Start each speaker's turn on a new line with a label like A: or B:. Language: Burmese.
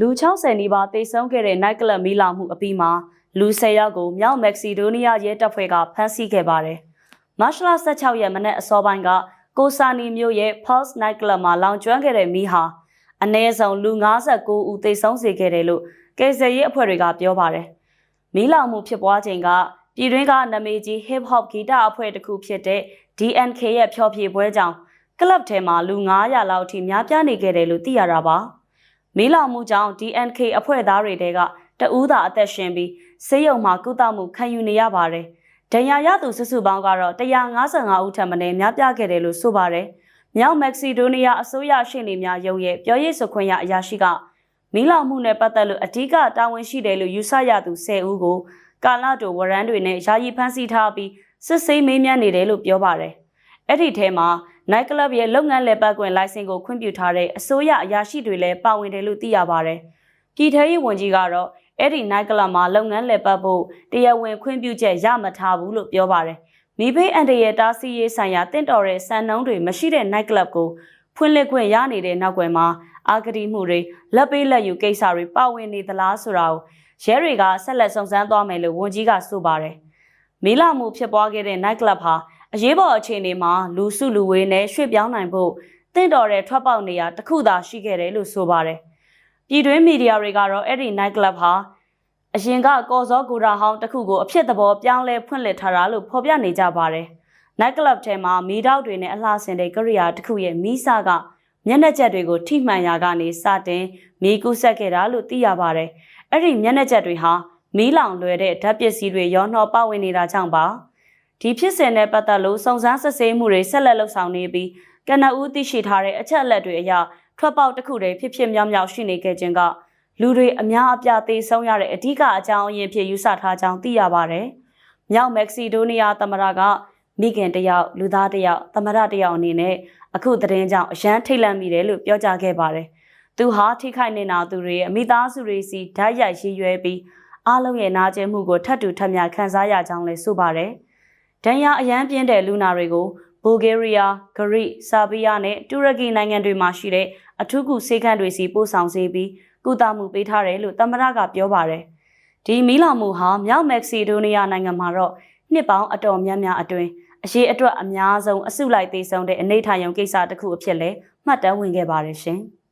A: လူ60နီးပါးတေဆုံးခဲ့တဲ့ night club မီးလောင်မှုအပြီးမှာလူ10ယောက်ကိုမြောက်မက္ကဆီဒိုးနီးယားရဲတပ်ဖွဲ့ကဖမ်းဆီးခဲ့ပါတယ်။မတ်လ16ရက်မနေ့အစောပိုင်းကကိုဆာနီမြို့ရဲ့ Pulse Night Club မှာလောင်ကျွမ်းခဲ့တဲ့မီးဟာအနည်းဆုံးလူ59ဦးသေဆုံးစေခဲ့တယ်လို့ကယ်ဆယ်ရေးအဖွဲ့တွေကပြောပါတယ်။မီးလောင်မှုဖြစ်ပွားချိန်ကပြည်တွင်းကနာမည်ကြီး hip hop ဂီတအဖွဲ့တစ်ခုဖြစ်တဲ့ DNK ရဲ့ဖျော်ဖြေပွဲကြောင့်ကလပ်ထဲမှာလူ900လောက်အထိများပြားနေခဲ့တယ်လို့သိရတာပါ။ မီးလောင်မှုကြောင့် DNK အဖွဲ့သားတွေတဲကတဦးသာအသက်ရှင်ပြီးဆေးရုံမှာကုသမှုခံယူနေရပါတယ်။ဒဏ်ရာရသူစုစုပေါင်းကတော့155ဦးထပ်မံများပြားခဲ့တယ်လို့ဆိုပါတယ်။မြောက်မက္ကဆီဒိုးနီးယားအစိုးရရှေ့နေများရုံးရဲ့ပြောရေးဆိုခွင့်ရအရာရှိကမီးလောင်မှုနဲ့ပတ်သက်လို့အ धिक တာဝန်ရှိတယ်လို့ယူဆရသူ10ဦးကိုကာလတိုဝရန်တွေနဲ့ယာယီဖမ်းဆီးထားပြီးစစ်ဆေးမေးမြန်းနေတယ်လို့ပြောပါတယ်။အဲ့ဒီထဲမှာ night club ရဲ့လုပ်ငန်းလည်ပတ်ခွင့်လိုင်စင်ကိုခွင့်ပြုထားတဲ့အစိုးရအရာရှိတွေလည်းပါဝင်တယ်လို့သိရပါတယ်။ပြည်ထရေးဝန်ကြီးကတော့အဲ့ဒီ night club မှာလုပ်ငန်းလည်ပတ်ဖို့တရားဝင်ခွင့်ပြုချက်ရမထားဘူးလို့ပြောပါတယ်။မိဖေးအန်တရဲ့တားဆီးရေးဆိုင်ရာတင့်တော်တဲ့စံနှုန်းတွေမရှိတဲ့ night club ကိုဖွင့်လှစ်ခွင့်ရနေတဲ့နောက်ွယ်မှာအာဂတိမှုတွေလက်ပေးလက်ယူကိစ္စတွေပါဝင်နေသလားဆိုတာကိုရဲတွေကဆက်လက်စုံစမ်းသွားမယ်လို့ဝန်ကြီးကဆိုပါတယ်။မီးလာမှုဖြစ်ပွားခဲ့တဲ့ night club ဟာ အရေးပေါ်အခြေအနေမှာလူစုလူဝေးနဲ့ရွှေ့ပြောင်းနိုင်ဖို့တင့်တော်တဲ့ထွက်ပေါက်နေရာတစ်ခုသာရှိခဲ့တယ်လို့ဆိုပါတယ်။ပြည်တွင်းမီဒီယာတွေကတော့အဲ့ဒီ night club ဟာအရင်ကကော်စောဂူရာဟောင်းတစ်ခုကိုအဖြစ်သဘောပြောင်းလဲဖွင့်လှစ်ထားတာလို့ဖော်ပြနေကြပါတယ်။ night club ထဲမှာမီးတောက်တွေနဲ့အလှဆင်တဲ့ကရိယာတစ်ခုရဲ့မီးစကမျက်နှာချက်တွေကိုထိမှန်ရာကနေစတင်မီးကူးဆက်ခဲ့တာလို့သိရပါတယ်။အဲ့ဒီမျက်နှာချက်တွေဟာမီးလောင်လွယ်တဲ့ဓာတ်ပစ္စည်းတွေရောနှောပါဝင်နေတာကြောင့်ပါ ဒီဖြစ်စဉ်နဲ့ပတ်သက်လို့စုံစမ်းစစ်ဆေးမှုတွေဆက်လက်လုပ်ဆောင်နေပြီးကနအူးသိရှိထားတဲ့အချက်အလက်တွေအရထွက်ပေါက်တစ်ခုတည်းဖြစ်ဖြစ်မြောက်မြောက်ရှိနေခဲ့ခြင်းကလူတွေအများအပြားသေဆုံးရတဲ့အဓိကအကြောင်းအရင်းဖြစ်ယူဆထားကြောင်းသိရပါတယ်။မြောက်မက္ကဆီဒိုးနီးယားသမ္မတကမိခင်တယောက်လူသားတယောက်သမ္မတတယောက်အနေနဲ့အခုသတင်းကြောင့်အရန်ထိတ်လန့်မိတယ်လို့ပြောကြားခဲ့ပါတယ်။သူဟာထိခိုက်နေတာသူတွေရဲ့မိသားစုတွေစီဓာတ်ရိုက်ရည်ရွယ်ပြီးအားလုံးရဲ့နာကျင်မှုကိုထပ်တူထပ်မြခံစားရကြောင်းလည်းဆိုပါတယ်။ ဒဏ်ရာအရန်ပြင်းတဲ့လူနာတွေကိုဘူဂေးရီးယား၊ဂရိ၊ဆာဘီးယားနဲ့တူရကီနိုင်ငံတွေမှာရှိတဲ့အထူးကုဆေးခန်းတွေစီပို့ဆောင်စေပြီးကုသမှုပေးထားတယ်လို့သမ္မတကပြောပါတယ်။ဒီမီးလောင်မှုဟာမြောက်မက္ကဆီဒိုနီးယားနိုင်ငံမှာတော့နှစ်ပေါင်းအတော်များများအတွင်းအရေးအတွက်အများဆုံးအစုလိုက်သေးဆုံးတဲ့အနေထိုင်ရုံကိစ္စတစ်ခုအဖြစ်လဲမှတ်တမ်းဝင်ခဲ့ပါတယ်ရှင်။